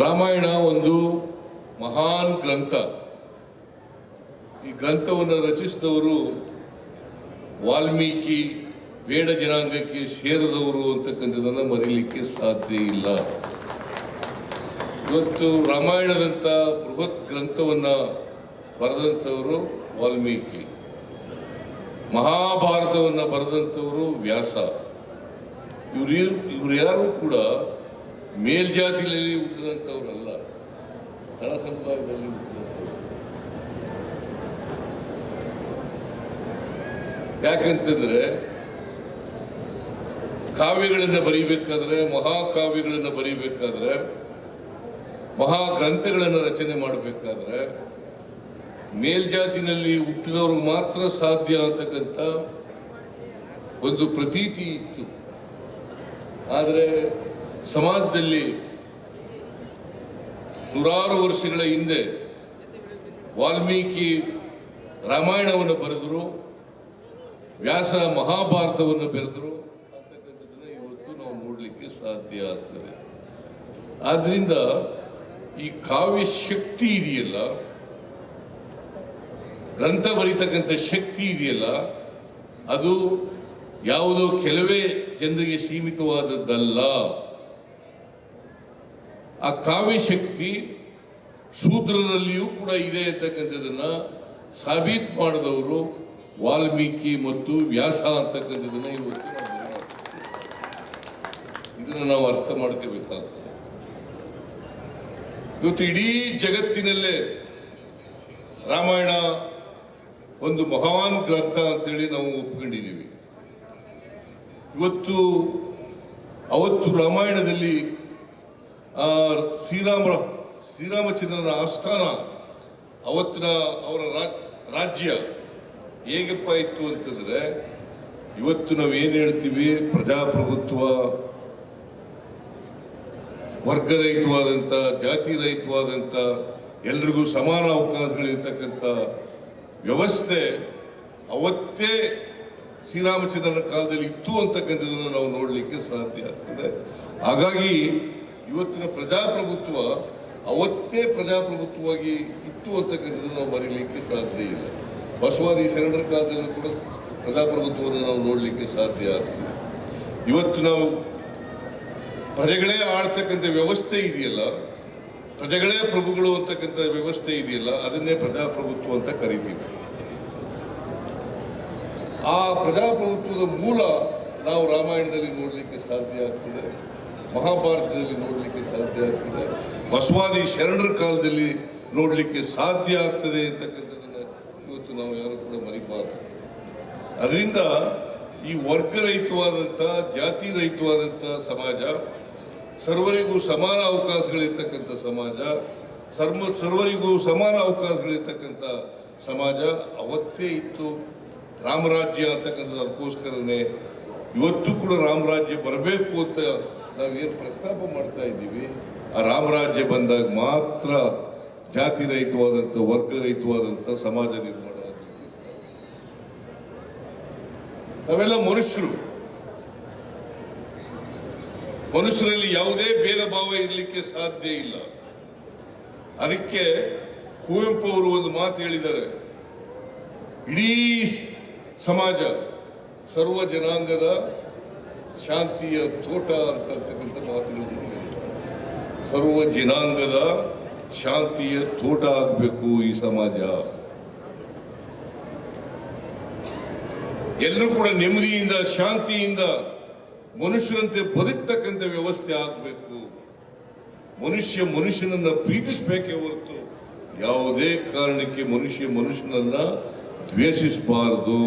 ರಾಮಾಯಣ ಒಂದು ಮಹಾನ್ ಗ್ರಂಥ. ಈ ಗ್ರಂಥವನ್ನು ರಚಿಸಿದವರು ವಾಲ್ಮೀಕಿ, ಬೇಡ ಜನಾಂಗಕ್ಕೆ ಸೇರಿದವರು ಅಂತಕ್ಕಂಥದ್ದನ್ನು ಮರೀಲಿಕ್ಕೆ ಸಾಧ್ಯ ಇಲ್ಲ. ಇವತ್ತು ರಾಮಾಯಣದಂಥ ಬೃಹತ್ ಗ್ರಂಥವನ್ನು ಬರೆದಂಥವರು ವಾಲ್ಮೀಕಿ. ಮಹಾಭಾರತವನ್ನು ಬರೆದಂಥವರು ವ್ಯಾಸ. ಇವರು ಇವರು ಯಾರು ಕೂಡ ಮೇಲ್ಜಾತಿಯಲ್ಲಿ ಹುಟ್ಟಿದಂಥವ್ರಲ್ಲ, ತಳ ಸಮುದಾಯದಲ್ಲಿ ಹುಟ್ಟಿದಂಥವ್ರು. ಯಾಕಂತಂದ್ರೆ ಕಾವ್ಯಗಳನ್ನು ಬರೀಬೇಕಾದ್ರೆ ಮಹಾಕಾವ್ಯಗಳನ್ನು ಬರೀಬೇಕಾದ್ರೆ, ಮಹಾಗ್ರಂಥಗಳನ್ನು ರಚನೆ ಮಾಡಬೇಕಾದ್ರೆ, ಮೇಲ್ಜಾತಿನಲ್ಲಿ ಹುಟ್ಟಿದವರು ಮಾತ್ರ ಸಾಧ್ಯ ಅಂತಕ್ಕಂಥ ಒಂದು ಪ್ರತೀತಿ ಇತ್ತು. ಆದರೆ ಸಮಾಜದಲ್ಲಿ ನೂರಾರು ವರ್ಷಗಳ ಹಿಂದೆ ವಾಲ್ಮೀಕಿ ರಾಮಾಯಣವನ್ನು ಬರೆದರು, ವ್ಯಾಸ ಮಹಾಭಾರತವನ್ನು ಬರೆದರು. ಅಂತಕ್ಕಂಥದ್ದನ್ನು ಇವತ್ತು ನಾವು ನೋಡಲಿಕ್ಕೆ ಸಾಧ್ಯ ಆಗ್ತದೆ. ಆದ್ದರಿಂದ ಈ ಕಾವ್ಯ ಶಕ್ತಿ ಇದೆಯಲ್ಲ, ಗ್ರಂಥ ಬರೀತಕ್ಕಂಥ ಶಕ್ತಿ ಇದೆಯಲ್ಲ, ಅದು ಯಾವುದೋ ಕೆಲವೇ ಜನರಿಗೆ ಸೀಮಿತವಾದದ್ದಲ್ಲ. ಆ ಕಾವ್ಯ ಶಕ್ತಿ ಶೂದ್ರರಲ್ಲಿಯೂ ಕೂಡ ಇದೆ ಅಂತಕ್ಕಂಥದ್ದನ್ನು ಸಾಬೀತು ಮಾಡಿದವರು ವಾಲ್ಮೀಕಿ ಮತ್ತು ವ್ಯಾಸ ಅಂತಕ್ಕಂಥದ್ದನ್ನು ಇವತ್ತು ಇದನ್ನು ನಾವು ಅರ್ಥ ಮಾಡ್ಕೋಬೇಕಾಗ್ತದೆ ಇವತ್ತು ಇಡೀ ಜಗತ್ತಿನಲ್ಲೇ ರಾಮಾಯಣ ಒಂದು ಮಹಾನ್ ಗ್ರಂಥ ಅಂತೇಳಿ ನಾವು ಒಪ್ಕೊಂಡಿದ್ದೀವಿ. ಇವತ್ತು ಅವತ್ತು ರಾಮಾಯಣದಲ್ಲಿ ಶ್ರೀರಾಮ ಶ್ರೀರಾಮಚಂದ್ರನ ಆಸ್ಥಾನ, ಅವತ್ತಿನ ಅವರ ರಾಜ್ಯ ಹೇಗಪ್ಪ ಇತ್ತು ಅಂತಂದ್ರೆ, ಇವತ್ತು ನಾವು ಏನು ಹೇಳ್ತೀವಿ? ಪ್ರಜಾಪ್ರಭುತ್ವ ವರ್ಗರಹಿತವಾದಂಥ ಜಾತಿ ರಹಿತವಾದಂಥ ಎಲ್ರಿಗೂ ಸಮಾನ ಅವಕಾಶಗಳಿರ್ತಕ್ಕಂಥ ವ್ಯವಸ್ಥೆ ಅವತ್ತೇ ಶ್ರೀರಾಮಚಂದ್ರನ ಕಾಲದಲ್ಲಿ ಇತ್ತು ಅಂತಕ್ಕಂಥದ್ದನ್ನು ನಾವು ನೋಡಲಿಕ್ಕೆ ಸಾಧ್ಯ ಆಗ್ತದೆ. ಹಾಗಾಗಿ ಇವತ್ತಿನ ಪ್ರಜಾಪ್ರಭುತ್ವ ಅವತ್ತೇ ಪ್ರಜಾಪ್ರಭುತ್ವವಾಗಿ ಇತ್ತು ಅಂತಕ್ಕಂಥದ್ದನ್ನು ನಾವು ಮರೀಲಿಕ್ಕೆ ಸಾಧ್ಯ ಇಲ್ಲ. ಬಸವಾದಿ ಶರಣರ ಕಾಲದಲ್ಲೂ ಕೂಡ ಪ್ರಜಾಪ್ರಭುತ್ವವನ್ನು ನಾವು ನೋಡಲಿಕ್ಕೆ ಸಾಧ್ಯ ಆಗ್ತದೆ ಇವತ್ತು ನಾವು ಪ್ರಜೆಗಳೇ ಆಳ್ತಕ್ಕಂಥ ವ್ಯವಸ್ಥೆ ಇದೆಯಲ್ಲ, ಪ್ರಜೆಗಳೇ ಪ್ರಭುಗಳು ಅಂತಕ್ಕಂಥ ವ್ಯವಸ್ಥೆ ಇದೆಯಲ್ಲ, ಅದನ್ನೇ ಪ್ರಜಾಪ್ರಭುತ್ವ ಅಂತ ಕರಿತೀವಿ. ಆ ಪ್ರಜಾಪ್ರಭುತ್ವದ ಮೂಲ ನಾವು ರಾಮಾಯಣದಲ್ಲಿ ನೋಡಲಿಕ್ಕೆ ಸಾಧ್ಯ ಆಗ್ತದೆ. ಮಹಾಭಾರತದಲ್ಲಿ ನೋಡಲಿಕ್ಕೆ ಸಾಧ್ಯ ಆಗ್ತದೆ. ಬಸವಾದಿ ಶರಣರ ಕಾಲದಲ್ಲಿ ನೋಡಲಿಕ್ಕೆ ಸಾಧ್ಯ ಆಗ್ತದೆ ಅಂತಕ್ಕಂಥದ್ದನ್ನು ಇವತ್ತು ನಾವು ಯಾರು ಕೂಡ ಮರಿಬಾರದು. ಅದರಿಂದ ಈ ವರ್ಗರಹಿತವಾದಂಥ ಜಾತಿ ರಹಿತವಾದಂಥ ಸಮಾಜ, ಸರ್ವರಿಗೂ ಸಮಾನ ಅವಕಾಶಗಳಿರ್ತಕ್ಕಂಥ ಸಮಾಜ ಸರ್ವ ಸರ್ವರಿಗೂ ಸಮಾನ ಅವಕಾಶಗಳಿರ್ತಕ್ಕಂಥ ಸಮಾಜ ಅವತ್ತೇ ಇತ್ತು. ರಾಮರಾಜ್ಯ ಅಂತಕ್ಕಂಥದ್ದು ಅದಕ್ಕೋಸ್ಕರನೇ ಇವತ್ತು ಕೂಡ ರಾಮರಾಜ್ಯ ಬರಬೇಕು ಅಂತ ನಾವೇನು ಪ್ರಸ್ತಾಪ ಮಾಡ್ತಾ ಇದ್ದೀವಿ? ಆ ರಾಮರಾಜ್ಯ ಬಂದಾಗ ಮಾತ್ರ ಜಾತಿ ರಹಿತವಾದಂಥ ವರ್ಗರಹಿತವಾದಂಥ ಸಮಾಜ ನಿರ್ಮಾಣ ನಾವೆಲ್ಲ ಮನುಷ್ಯರು. ಮನುಷ್ಯರಲ್ಲಿ ಯಾವುದೇ ಭೇದ ಭಾವ ಇರಲಿಕ್ಕೆ ಸಾಧ್ಯ ಇಲ್ಲ. ಅದಕ್ಕೆ ಕುವೆಂಪು ಅವರು ಒಂದು ಮಾತು ಹೇಳಿದ್ದಾರೆ. ಇಡೀ ಸಮಾಜ, ಸರ್ವ ಜನಾಂಗದ ಶಾಂತಿಯ ತೋಟ ಅಂತಕ್ಕಂಥ ಹೇಳಿದ್ದಾರೆ ಸರ್ವ ಜನಾಂಗದ ಶಾಂತಿಯ ತೋಟ ಆಗಬೇಕು ಈ ಸಮಾಜ. ಎಲ್ಲರೂ ಕೂಡ ನೆಮ್ಮದಿಯಿಂದ, ಶಾಂತಿಯಿಂದ ಮನುಷ್ಯರಂತೆ ಬದುಕ್ತಕ್ಕಂಥ ವ್ಯವಸ್ಥೆ ಆಗಬೇಕು. ಮನುಷ್ಯ ಮನುಷ್ಯನನ್ನ ಪ್ರೀತಿಸಬೇಕೇ ಹೊರತು ಯಾವುದೇ ಕಾರಣಕ್ಕೆ ಮನುಷ್ಯ ಮನುಷ್ಯನನ್ನ ದ್ವೇಷಿಸಬಾರದು.